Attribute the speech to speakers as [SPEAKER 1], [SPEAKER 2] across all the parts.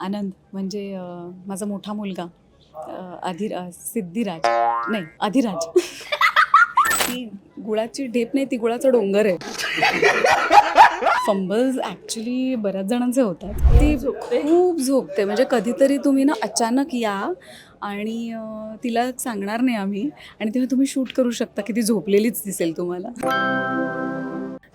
[SPEAKER 1] आनंद म्हणजे माझा मोठा मुलगा अधिरा सिद्धिराज. नाही अधिराज. ती गुळाची ढेप नाही ती गुळाचा डोंगर आहे. फंबल्स ॲक्च्युली बऱ्याच जणांचे होतात. ती खूप झोपते. म्हणजे कधीतरी तुम्ही ना अचानक या आणि तिला सांगणार नाही आम्ही आणि तेव्हा तुम्ही शूट करू शकता की ती झोपलेलीच दिसेल तुम्हाला.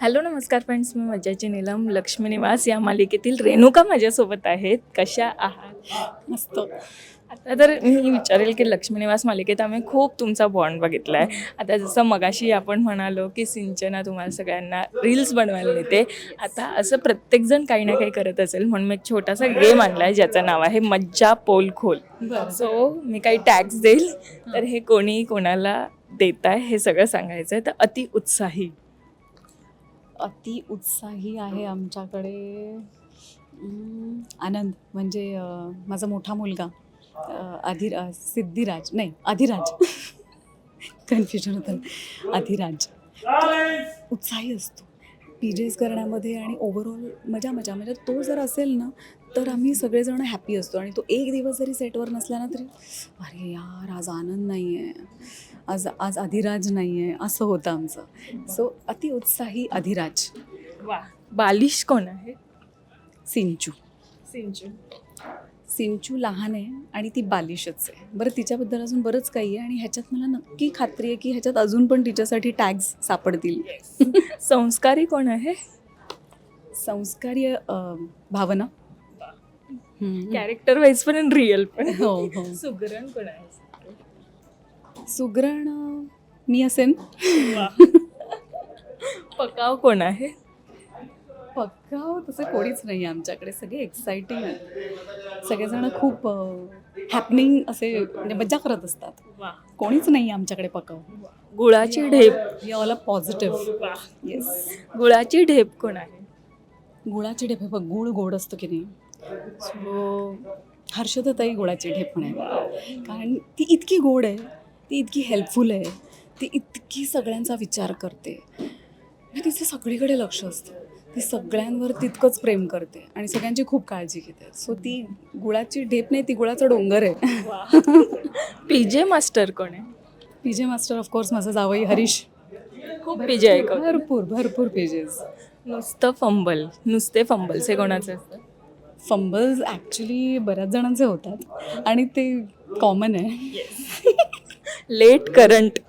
[SPEAKER 2] हॅलो नमस्कार फ्रेंड्स. मी मज्जाची नीलम लक्ष्मी निवास या मालिकेतील रेणुका माझ्यासोबत आहेत. कशा आहात?
[SPEAKER 1] मस्त.
[SPEAKER 2] आता तर मी विचारेल की लक्ष्मी निवास मालिकेत आम्ही खूप तुमचा बॉन्ड बघितला आहे आता जसं मगाशी आपण म्हणालो की सिंचना तुम्हाला सगळ्यांना रील्स बनवायला नेते. आता असं प्रत्येकजण काही ना काही करत असेल म्हणून मी एक छोटासा गेम आणला आहे ज्याचं नाव आहे मज्जा पोल खोल. सो मी काही टॅग्स देईल तर हे कोणी कोणाला देत आहे हे सगळं सांगायचं आहे तर अति उत्साही.
[SPEAKER 1] अति उत्साही आहे आमच्याकडे. आनंद. म्हणजे माझा मोठा मुलगा अं, अधिर अं, सिद्धिराज. नाही अधिराज. कन्फ्युजन होतं. अधिराज. उत्साही असतो. पीजेस करण्यामध्ये आणि ओव्हरऑल मजा मजा. म्हणजे तो जर असेल ना तर आम्ही सगळेजण हॅपी असतो. आणि तो एक दिवस जरी सेटवर नसला ना तरी अरे यार आज आनंद नाही आहे आज आज अधिराज नाही आहे असं होतं आमचं. सो अति उत्साही अधिराज.
[SPEAKER 2] वा बालिश कोण आहे?
[SPEAKER 1] सिंचू.
[SPEAKER 2] सिंचू.
[SPEAKER 1] सिंचू लहान आहे आणि ती बालिशच आहे. बरं तिच्याबद्दल अजून बरंच काही आहे आणि ह्याच्यात मला नक्की खात्री आहे की ह्याच्यात अजून पण तिच्यासाठी टॅग्स सापडतील.
[SPEAKER 2] संस्कारी कोण आहे?
[SPEAKER 1] संस्कारी भावना.
[SPEAKER 2] कॅरेक्टर वाईज पण रिअल पण.
[SPEAKER 1] हो हो.
[SPEAKER 2] सुगरण कोण आहे?
[SPEAKER 1] सुगरण मी असेन.
[SPEAKER 2] पकाव कोण आहे?
[SPEAKER 1] पक्का तसं कोणीच नाही आहे आमच्याकडे. सगळे एक्साइटिंग आहे सगळेजण खूप हॅपनिंग असे म्हणजे मजा करत असतात. कोणीच नाही आहे आमच्याकडे पकाव.
[SPEAKER 2] गुळाची ढेप.
[SPEAKER 1] या ऑल पॉझिटिव्ह येस
[SPEAKER 2] गुळाची ढेप कोण आहे?
[SPEAKER 1] गुळाची ढेप हे बघ गुळ गोड असतो की नाही? सो हर्षदताई गुळाची ढेप म्हणायला कारण ती इतकी गोड आहे ती इतकी हेल्पफुल आहे ती इतकी सगळ्यांचा विचार करते. म्हणजे तिचं सगळीकडे लक्ष असतं. ती सगळ्यांवर तितकंच प्रेम करते आणि सगळ्यांची खूप काळजी घेते. सो ती गुळाची ढेप नाही ती गुळाचा डोंगर आहे.
[SPEAKER 2] पीजे मास्टर कोण आहे?
[SPEAKER 1] पी जे मास्टर ऑफकोर्स माझं जावई हरीश.
[SPEAKER 2] खूप पीजे आहे?
[SPEAKER 1] भरपूर भरपूर पेजेस.
[SPEAKER 2] नुसतं फंबल नुसते फंबल्स हे कोणाचे असतं
[SPEAKER 1] फंबल्स ॲक्च्युली बऱ्याच जणांचे होतात आणि ते कॉमन आहे.
[SPEAKER 2] लेट करंट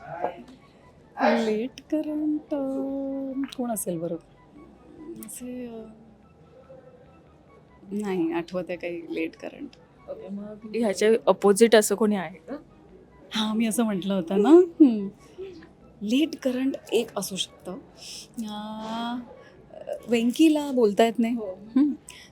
[SPEAKER 1] लेट करंट कोण असेल बरं? असे नाही आठवत आहे काही लेट करंट
[SPEAKER 2] ओके मग ह्याच्या अपोजिट असं कोणी आहे का?
[SPEAKER 1] हां मी असं म्हटलं होतं ना. लेट करंट एक असू शकतं. अं, वेंकीला बोलता येत नाही.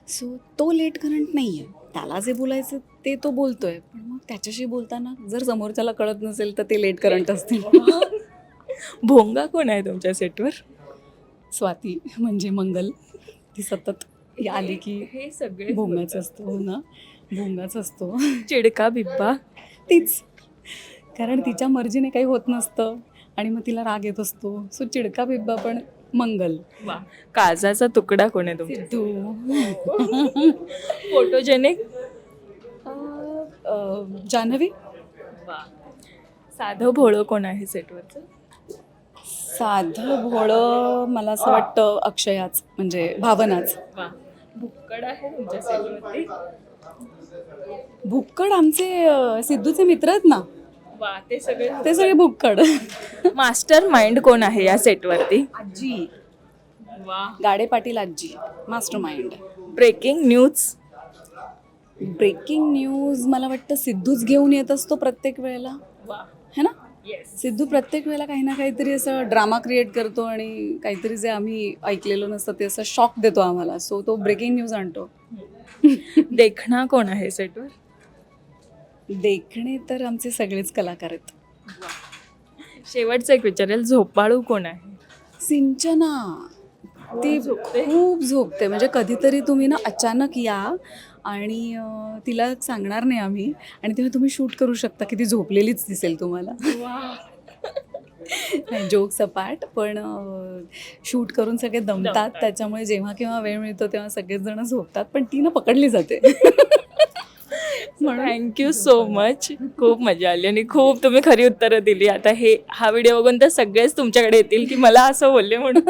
[SPEAKER 1] सो तो लेट करंट नाही आहे त्याला जे बोलायचं ते तो बोलतोय. पण मग त्याच्याशी बोलताना जर समोरच्याला कळत नसेल तर ते लेट करंट असतील.
[SPEAKER 2] भोंगा कोण आहे तुमच्या सेटवर
[SPEAKER 1] स्वाती म्हणजे मंगल ती सतत आली की
[SPEAKER 2] हे सगळे
[SPEAKER 1] भोंगाच असतो हो ना? भोंगाच असतो.
[SPEAKER 2] चिडका बिब्बा.
[SPEAKER 1] तीच. कारण तिच्या मर्जीने काही होत नसतं आणि मग तिला राग येत असतो. सो चिडका बिब्बा पण मंगल.
[SPEAKER 2] वा. काजाचा तुकडा कोण आहे तुमचा
[SPEAKER 1] सिद्धू.
[SPEAKER 2] फोटोजेनिक
[SPEAKER 1] जान्हवी.
[SPEAKER 2] वा. साधं भोळं कोण आहे सेटवरचं
[SPEAKER 1] साधं भोळं मला असं वाटतं अक्षयाच म्हणजे भावनाच.
[SPEAKER 2] वा. भुक्कड आहे तुमच्या सेटवरती
[SPEAKER 1] भुक्कड आमचे अं, सिद्धूचे मित्र आहेत ना.
[SPEAKER 2] वा ते सगळे
[SPEAKER 1] ते सगळे भुक्कड.
[SPEAKER 2] मास्टर माइंड कोण आहे या सेटवरती?
[SPEAKER 1] आजी.
[SPEAKER 2] वा.
[SPEAKER 1] गाडे पाटील आजी mastermind.
[SPEAKER 2] Breaking news?
[SPEAKER 1] Breaking news मला वाटतं सिद्धूच घेऊन येत असतो प्रत्येक वेळेला.
[SPEAKER 2] वा.
[SPEAKER 1] है ना? सिद्धू प्रत्येक वेळेला काही ना काहीतरी असं ड्रामा क्रिएट करतो आणि काहीतरी जे आम्ही ऐकलेलं नसतं ते असं शॉक देतो आम्हाला. सो तो ब्रेकिंग न्यूज आणतो.
[SPEAKER 2] देखणा कोण आहे सेटवर?
[SPEAKER 1] देखणे तर आमचे सगळेच कलाकार आहेत.
[SPEAKER 2] शेवटचं एक विचारेल झोपाळू कोण आहे?
[SPEAKER 1] सिंचना. ती
[SPEAKER 2] झोपते?
[SPEAKER 1] खूप झोपते. म्हणजे कधीतरी तुम्ही ना अचानक या आणि तिला सांगणार नाही आम्ही. आणि तेव्हा तुम्ही शूट करू शकता की ती झोपलेलीच दिसेल तुम्हाला. जोक सपाट पण शूट करून सगळे दमतात.
[SPEAKER 2] दमतात.
[SPEAKER 1] त्याच्यामुळे जेव्हा केव्हा वेळ मिळतो तेव्हा सगळेच जण झोपतात पण ती ना पकडली जाते. म्हणून
[SPEAKER 2] थँक्यू सो मच खूप मजा आली आणि खूप तुम्ही खरी उत्तरं दिली. आता हे हा व्हिडिओ बघून तर सगळेच तुमच्याकडे येतील की मला असं बोलले म्हणून.